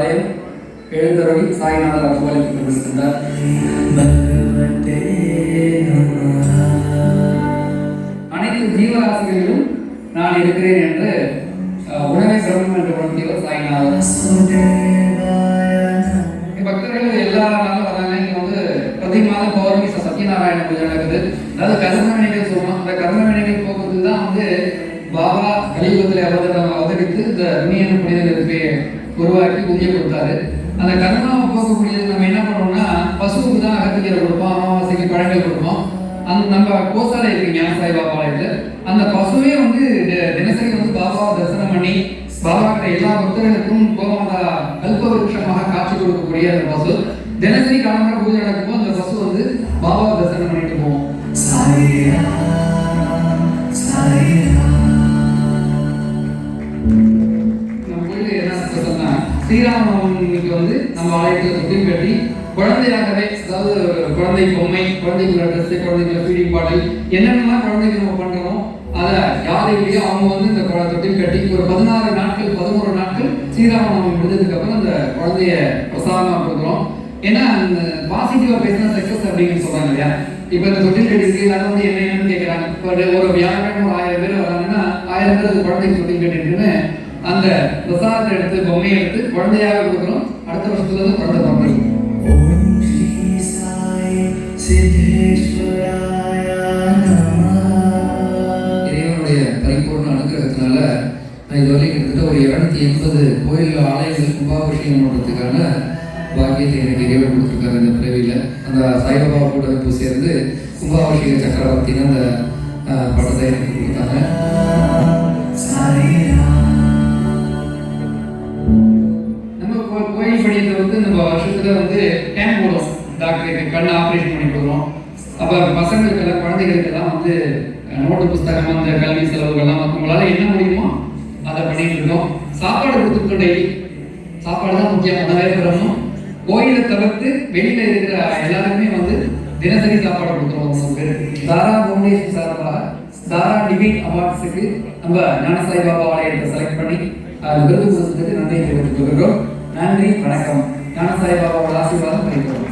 பாடல் எழுந்தருளி சாய்நாதர் அலுவலகத்தில் கொண்டிருக்கின்றார் அனைத்து ஜீவராசிகளிலும் நான் இருக்கிறேன் என்று உணவை சிரமம் என்று உணர்த்தியவர் சாய்நாதர். பக்தர்கள் எல்லா நாளும் வந்து பிரதி மாதம் பௌர்ணமி சத்யநாராயண பூஜை நடக்குது. அதாவது கர்ம வினைகள் சொல்லுவோம் அந்த கர்ம வினைகள் போகிறது தான் வந்து பாபா கலியுகத்தில் அவதரித்து இந்த மீன் புனித உருவாக்கி புதிய கொடுத்தாரு. அந்த கர்மாவை போக்கக்கூடியது நம்ம என்ன பண்ணோம்னா பசுவுக்கு தான் அகத்துக்கீரை கொடுப்போம் அமாவாசைக்கு பழங்கள் கொடுப்போம். அந்த நம்ம கோசாலை இருக்கு ஞான சாய் பாபாலயத்தில் அந்த பசுவே வந்து தினசரி வந்து பாபாவை தரிசனம் பண்ணி பாபா கிட்ட எல்லா பக்தர்களுக்கும் கோமாதா கல்ப விருட்சமாக காட்சி கொடுக்கக்கூடிய அந்த பசு. தினசரி காலம்பர பூஜை நடக்கும்போது அந்த பசு வந்து பாபாவை தரிசனம் பண்ணிட்டு போவோம். ஸ்பெஷல்னா வந்து நம்ம ஆலயத்தில் தொட்டில் கட்டி குழந்தையாகவே அதாவது குழந்தை பொம்மை குழந்தைக்குள்ள ட்ரெஸ் குழந்தைக்குள்ள ஃபீடிங் பாட்டில் என்னென்னலாம் குழந்தைக்கு நம்ம பண்ணுறோம் அதை யார் இல்லையோ அவங்க வந்து இந்த குழ- தொட்டில் கட்டி ஒரு பதினாறு நாட்கள் பதினோரு நாட்கள் ஸ்ரீராம முடிஞ்சதுக்கப்புறம் அந்த குழந்தைய பிரசாதமாக கொடுக்குறோம். ஏன்னா அந்த பாசிட்டிவாக பேசினா சக்ஸஸ் அப்படின்னு சொல்கிறாங்க இல்லையா? இப்போ இந்த தொட்டில் கட்டிருக்கு எல்லாரும் வந்து என்ன என்னன்னு இப்போ ஒரு- வியாழக்கிழமை ஒரு ஆயிரம் பேர் வராங்கன்னா ஆயிரம் பேர் அந்த குழந்தைக்கு தொட்டில் கட்டிட்டுன்னு அந்த பிரசாதத்தை எடுத்து பொம்மையை எடுத்து குழந்தையாக கொடுக்குறோம் அடுத்த வருஷத்துல இருந்து குழந்தை Namah. இறைவனுடைய பரிபூர்ண அனுகிரகத்தினால நான் இதுவரை கிட்டத்தட்ட ஒரு இருநூத்தி எண்பது கோயில் ஆலயங்கள் கும்பாபிஷேகம் பண்ணுறதுக்கான பாக்கியத்தை எனக்கு இறைவன் கொடுத்துருக்காரு இந்த பிறவியில். அந்த சாய்பாபா கூட இப்போ சேர்ந்து கும்பாபிஷேக சக்கரவர்த்தின்னு அந்த அஹ், பட்டத்தை எனக்கு கொடுத்தாங்க. கோ- வந்து நம்ம வருஷத்துல வந்து டைம் போடுவோம் டாக்டருக்கு கண் ஆப்ரேஷன் பண்ணி கொடுக்குறோம் அப்போ பசங்களுக்கெல்லாம் குழந்தைகளுக்கெல்லாம் வந்து நோட்டு புஸ்தகம் அந்த கல்வி செலவுகள்லாம் அவங்களால என்ன முடியுமோ அதை பண்ணிட்டு இருக்கோம். சாப்பாடு கொடுத்துருக்கோம் டெய்லி சாப்பாடு தான் முக்கியம். உணவே பெறணும் கோயிலை தவிர்த்து வெளியில இருக்கிற எல்லாருக்குமே வந்து தினசரி சாப்பாடு கொடுத்துருவோம் மூணு பேர். தாரா ஃபவுண்டேஷன் சார்பாக தாரா டிவின் அவார்ட்ஸுக்கு நம்ம ஞானசாய் பாபா ஆலயத்தை செலக்ட் பண்ணி விருது கொடுத்ததுக்கு நன்றி தெரிவித்துக் கொள்கிறோம். நன்றி வணக்கம். ஞான சாய்பாபாவோட ஆசீர்வாதம் கிடைக்கிறோம்